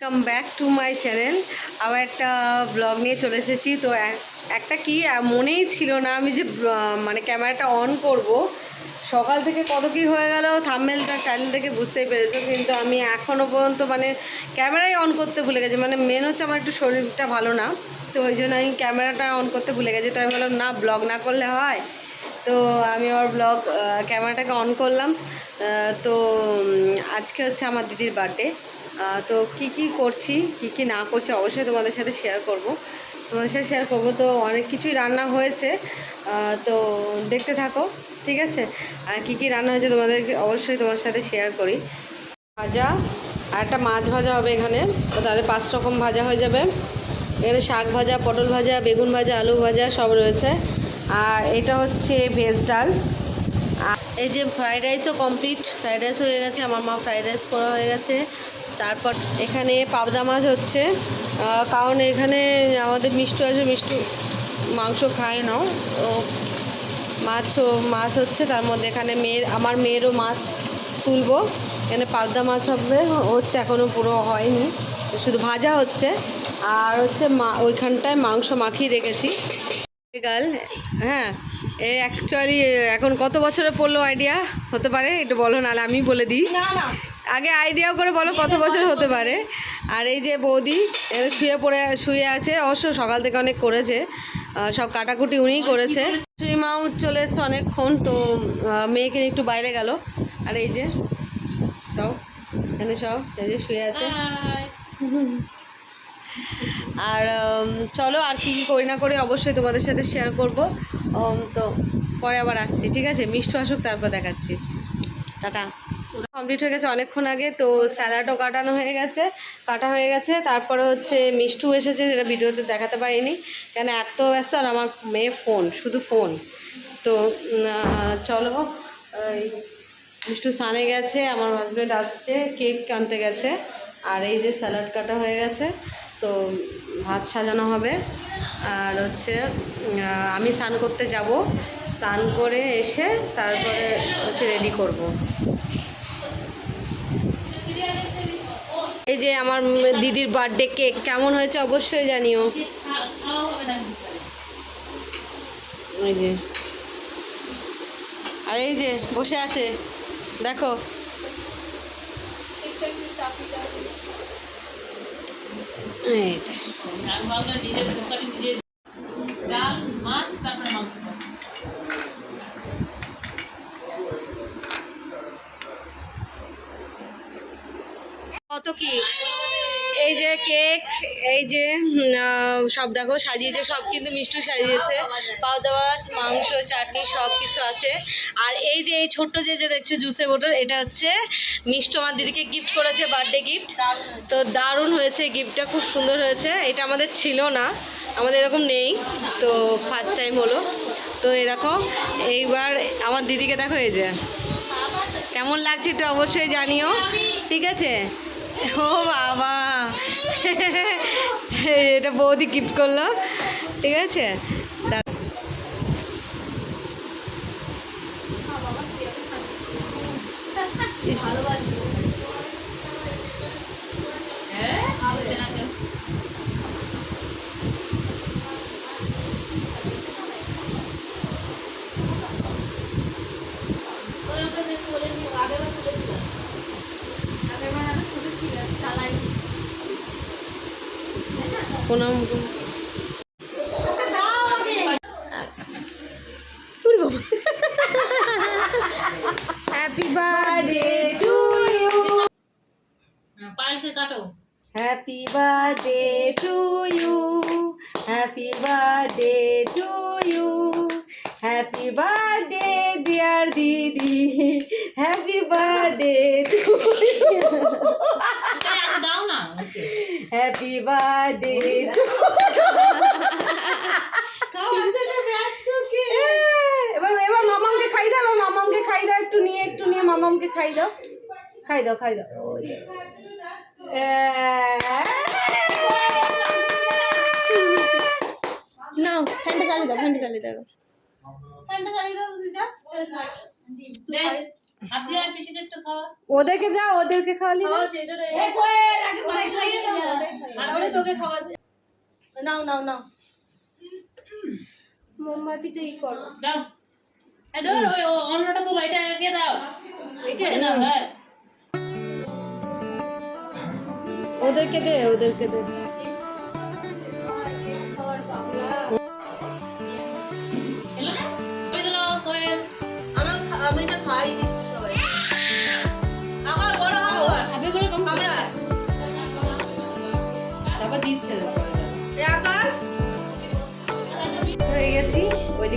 Come back to my channel আবার একটা blog নিয়ে চলে এসেছি। তো একটা কি মনেই ছিল না আমি যে মানে ক্যামেরাটা অন করব। সকাল থেকে কত কি হয়ে গেল থাম্বেলটা চ্যানেল থেকে বুঝতেই পেরেছ। কিন্তু আমি এখনও পর্যন্ত মানে ক্যামেরাই অন করতে ভুলে গেছি। মানে মেন হচ্ছে আমার একটু শরীরটা ভালো না। তো ওই জন্য আমি ক্যামেরাটা অন করতে ভুলে গেছি। তো আমি বললাম না ব্লগ না করলে হয়। তো আমি আমার ব্লগ ক্যামেরাটাকে অন করলাম। তো আজকে হচ্ছে আমার দিদির বার্থডে তো কি কি করছি, কি কি না করছি অবশ্যই তোমাদের সাথে শেয়ার করব। তোমাদের সাথে শেয়ার করব তো অনেক কিছুই রান্না হয়েছে তো দেখতে থাকো, ঠিক আছে? আর কি কি রান্না হয়েছে তোমাদেরকে অবশ্যই তোমার সাথে শেয়ার করি। ভাজা, আর একটা মাছ ভাজা হবে এখানে, তো তাহলে পাঁচ রকম ভাজা হয়ে যাবে। এখানে শাক ভাজা, পটল ভাজা, বেগুন ভাজা, আলু ভাজা সব রয়েছে। আর এটা হচ্ছে ভেজ ডাল। এই যে ফ্রাইড রাইসও কমপ্লিট ফ্রাইড রাইস হয়ে গেছে, আমার মা ফ্রাইড রাইস করা হয়ে গেছে। তারপর এখানে পাবদা মাছ হচ্ছে। কারণ এখানে আমাদের মিষ্টি আছে, মিষ্টি মাংস খায় না। তো মাছও মাছ হচ্ছে, তার মধ্যে এখানে মেয়ের, আমার মেয়েরও মাছ তুলবো। এখানে পাবদা মাছ হবে হচ্ছে এখনও পুরো হয়নি। শুধু ভাজা হচ্ছে। আর হচ্ছে মা, ওইখানটায় মাংস মাখিয়ে রেখেছি। গাল হ্যাঁ এ অ্যাকচুয়ালি এখন কত বছরে পড়ল আইডিয়া হতে পারে একটু বলো নাহলে আমি বলে দিই। আগে আইডিয়া করে বলো কত বছর হতে পারে। আর এই যে বৌদি শুয়ে পড়ে শুয়ে আছে অবশ্য সকাল থেকে অনেক করেছে। সব কাটাকুটি উনিই করেছে। শাশুড়ি মাও চলে এসছে অনেকক্ষণ তো মেয়েকে একটু বাইরে গেল। আর এই যে সব এখানে সব এই যে শুয়ে আছে। আর চলো আর কী কী করি না করি অবশ্যই তোমাদের সাথে শেয়ার করব। তো পরে আবার আসছি, ঠিক আছে? মিষ্টি আসুক, তারপর দেখাচ্ছি। টাটা। কমপ্লিট হয়ে গেছে অনেকক্ষণ আগে, তো স্যালাডও কাটানো হয়ে গেছে, কাটা হয়ে গেছে। তারপরে হচ্ছে মিষ্টু এসেছে, সেটা ভিডিওতে দেখাতে পারিনি। কেন এত ব্যস্ত, আর আমার মেয়ে ফোন শুধু ফোন তো চলো মিষ্টু সানে গেছে, আমার হাজব্যান্ড আসছে কেক আনতে গেছে। আর এই যে স্যালাড কাটা হয়ে গেছে। তো ভাত সাজানো হবে। আর হচ্ছে আমি স্নান করতে যাব। স্নান করে এসে তারপরে হচ্ছে রেডি করব। এই যে আমার দিদির বার্থডে কেক কেমন হয়েছে অবশ্যই জানিও। এই যে। আর এই যে, বসে আছে। দেখো এই যে। নিজের দোকানে নিজের ডাল মাছ তারপরে মাংস কত কি? এই যে কেক, এই যে সব দেখো, সাজিয়েছে, সব কিন্তু মিষ্টি সাজিয়েছে। মাছ, মাংস, চাটনি, সব কিছু আছে। আর এই যে, এই ছোট্ট যে যে দেখছ জুসের বোতল, এটা হচ্ছে মিষ্টি আমার দিদিকে গিফট করেছে বার্থডে গিফট তো দারুণ হয়েছে গিফটটা খুব সুন্দর হয়েছে। এটা আমাদের ছিল না, আমাদের এরকম নেই। তো ফার্স্ট টাইম হলো। তো দেখো, এইবার আমার দিদিকে দেখো এই যে। কেমন লাগছে একটু অবশ্যই জানিও। ঠিক আছে? ও বাবা। এটা বৌদি গিফট করল। ঠিক আছে। ইস, ভালোবাসি হ্যাঁ বলছে না কেউ প্রণাম হ্যাপি বার্থডে টু ইউ পায়েলকে কাটো। Happy birthday to you happy birthday to you happy birthday dear didi happy birthday to happy birthday এবার এবার মামামকে খাই দাও এবার মামামকে খাই দাও একটু নিয়ে একটু নিয়ে মামামকে খাই দাও। খাই দাও খাই দাও। নাও ফ্যানটা চালিয়ে দাও ফ্যানটা চালিয়ে দাও। ফ্যানটা চালিয়ে দাও দিদা। ওদেরকে দাও ওদেরকে খাওয়ালি? খাওয়াচ্ছে তো নাও নাও নাও। মোমবাতিটা ই করো। দাও। ওই অন্যটা তোলো এটা একে দাও। একে? দাও হ্যাঁ। ওদেরকে দে ওদেরকে দে।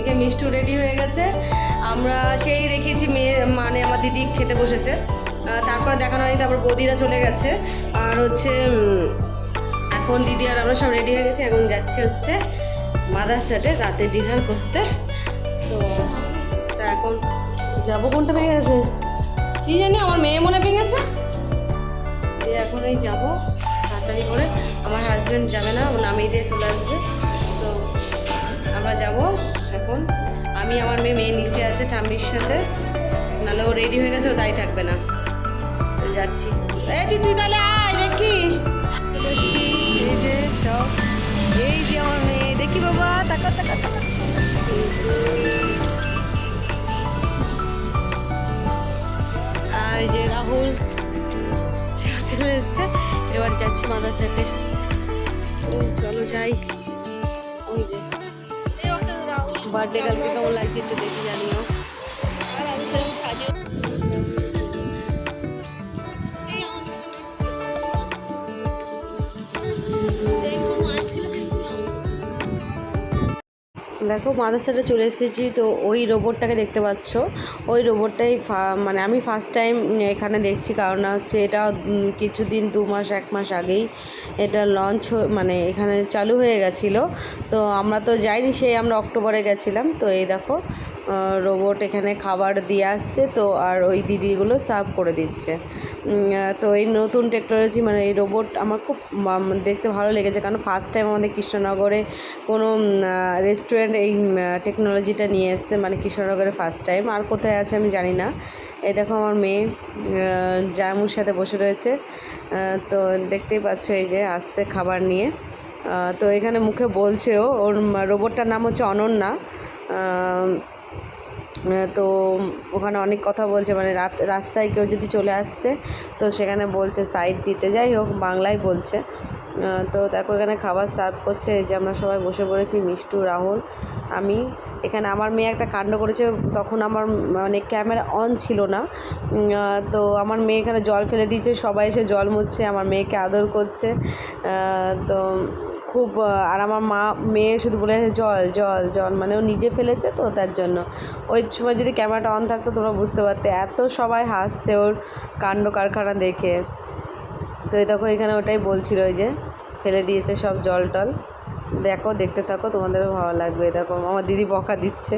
ওইদিকে মিষ্টু রেডি হয়ে গেছে। আমরা সেই দেখেছি মেয়ে মানে আমার দিদি খেতে বসেছে। তারপর দেখানো হয়নি, তারপর বৌদিরা চলে গেছে। আর হচ্ছে এখন দিদি আর আমরা সব রেডি হয়ে গেছি। এখন যাচ্ছি হচ্ছে মাদার সেটে রাতে ডিনার করতে। তো, তা এখন যাব কোনটা ভেঙে গেছে? কি জানি, আমার মেয়ে মনে ভেঙেছে। দিয়ে এখন এই যাব, তাড়াতাড়ি করে। আমার হাজব্যান্ড যাবে না নামিয়ে দিয়ে চলে আসবে। আমি আমার মেয়ে মেয়ে নিচে আছে ঠাম্মির সাথে। নাহলে ও রেডি হয়ে গেছে, ও তাই থাকবে না। যাচ্ছি। এই তুই তুই তাহলে আয়, দেখি। এই যে সব। এই যে আমার মেয়ে, দেখি বাবা তাকা তাকা তাকা আর যে রাহুল চলে এসছে। এবার যাচ্ছি মাদারসাটে চলো যাই। ওই যে। বার্থডে কালকে কেমন লাগছে একটু দেখে জানিও। আর আমি সেরকম সাজেও দেখো মাদ্রাসাটা চলে এসেছি। তো ওই রোবটটাকে দেখতে পাচ্ছ। ওই রোবটটাই মানে আমি ফার্স্ট টাইম এখানে দেখছি, কারণ হচ্ছে এটা কিছুদিন, দু মাস, এক মাস আগেই এটা লঞ্চ মানে এখানে চালু হয়ে গেছিল। তো আমরা তো যাইনি, সেই আমরা অক্টোবরে গেছিলাম। তো এই দেখো রোবট এখানে খাবার দিয়ে আসছে, তো আর ওই দিদিগুলো সার্ভ করে দিচ্ছে। তো এই নতুন টেকনোলজি মানে এই রোবট আমার খুব দেখতে ভালো লেগেছে, কারণ ফার্স্ট টাইম আমাদের কৃষ্ণনগরে কোনো রেস্টুরেন্ট এই টেকনোলজিটা নিয়ে এসছে মানে কৃষ্ণনগরে ফার্স্ট টাইম আর কোথায় আছে আমি জানি না। এই দেখো আমার মেয়ে জামুর সাথে বসে রয়েছে। তো দেখতেই পাচ্ছ এই যে আসছে খাবার নিয়ে। তো এখানে মুখে বলছেও ওর রোবটটার নাম হচ্ছে অনন্যা। তো ওখানে অনেক কথা বলছে মানে রাত, রাস্তায় কেউ যদি চলে আসছে, তো সেখানে বলছে সাইড দিতে। যাই হোক, বাংলায় বলছে। তো দেখো এখানে খাবার সার্ভ করছে যে আমরা সবাই বসে পড়েছি, মিষ্টু, রাহুল, আমি। এখানে আমার মেয়ে একটা কাণ্ড করেছে, তখন আমার মানে ক্যামেরা অন ছিল না। তো আমার মেয়ে এখানে জল ফেলে দিয়েছে, সবাই এসে জল মুছছে, আমার মেয়েকে আদর করছে। তো খুব আর আমার মা, মেয়ে শুধু বলে জল জল জল মানে ও নিজে ফেলেছে তো তার জন্য। ওই সময় যদি ক্যামেরাটা অন থাকতো তোমরা বুঝতে পারতে, এত সবাই হাসছে ওর কাণ্ড কারখানা দেখে। তো এই দেখো এখানে ওটাই বলছিল ওই যে, ফেলে দিয়েছে সব জল টল। দেখো, দেখতে থাকো, তোমাদেরও ভালো লাগবে, দেখো, আমার দিদি বকা দিচ্ছে।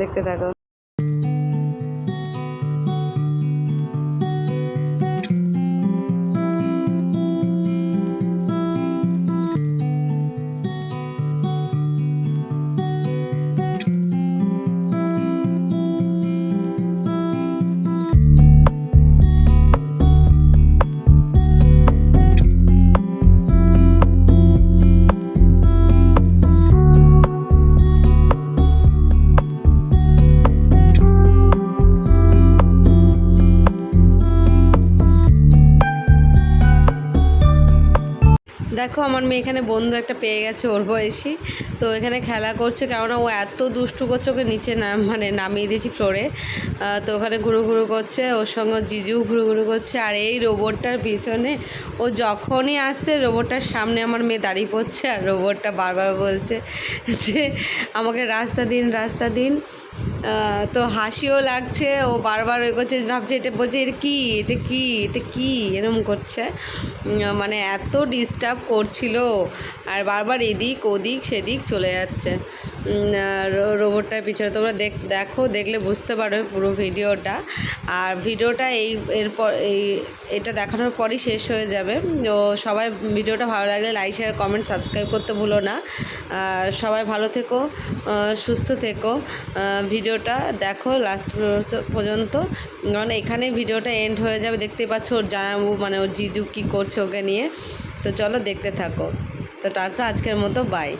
দেখতে থাকো। দেখো, আমার মেয়ে এখানে বন্ধু একটা পেয়ে গেছে ওর বয়সী। তো এখানে খেলা করছে, কেননা ও এত দুষ্টু করছে, ওকে নিচে না মানে নামিয়ে দিয়েছি ফ্লোরে। তো ওখানে ঘুরু ঘুরু করছে, ওর সঙ্গে জিজু ঘুরু ঘুরু করছে, আর এই রোবটটার পিছনে ও যখনই আসছে, রোবটটার সামনে আমার মেয়ে দাঁড়িয়ে পড়ছে, আর রোবটটা বারবার বলছে যে, আমাকে রাস্তা দিন রাস্তা দিন। তো হাসিও লাগছে, ও বারবার ওই করছে, ভাবছে এটা বলছে, এটা কী? এটা কী? এটা কী? এরম করছে। মানে এত ডিস্টার্ব করছিল, আর বারবার এদিক ওদিক সেদিক চলে যাচ্ছে। রোবটটার পিছনে তোমরা দেখ দেখো, দেখলে বুঝতে পারবে পুরো ভিডিওটা। আর ভিডিওটা এই এরপর এই এটা দেখানোর পরই শেষ হয়ে যাবে। তো সবাই ভিডিওটা ভালো লাগলে লাইক শেয়ার কমেন্ট সাবস্ক্রাইব করতে ভুলো না। আর সবাই ভালো থেকো সুস্থ থেকো। ভিডিওটা দেখো লাস্ট পর্যন্ত। কারণ এখানে ভিডিওটা এন্ড হয়ে যাবে। দেখতেই পাচ্ছ ওর জামাবু মানে ওর জিজু কী করছে ওকে নিয়ে। তো চলো দেখতে থাকো। তো টাটা, আজকের মতো বাই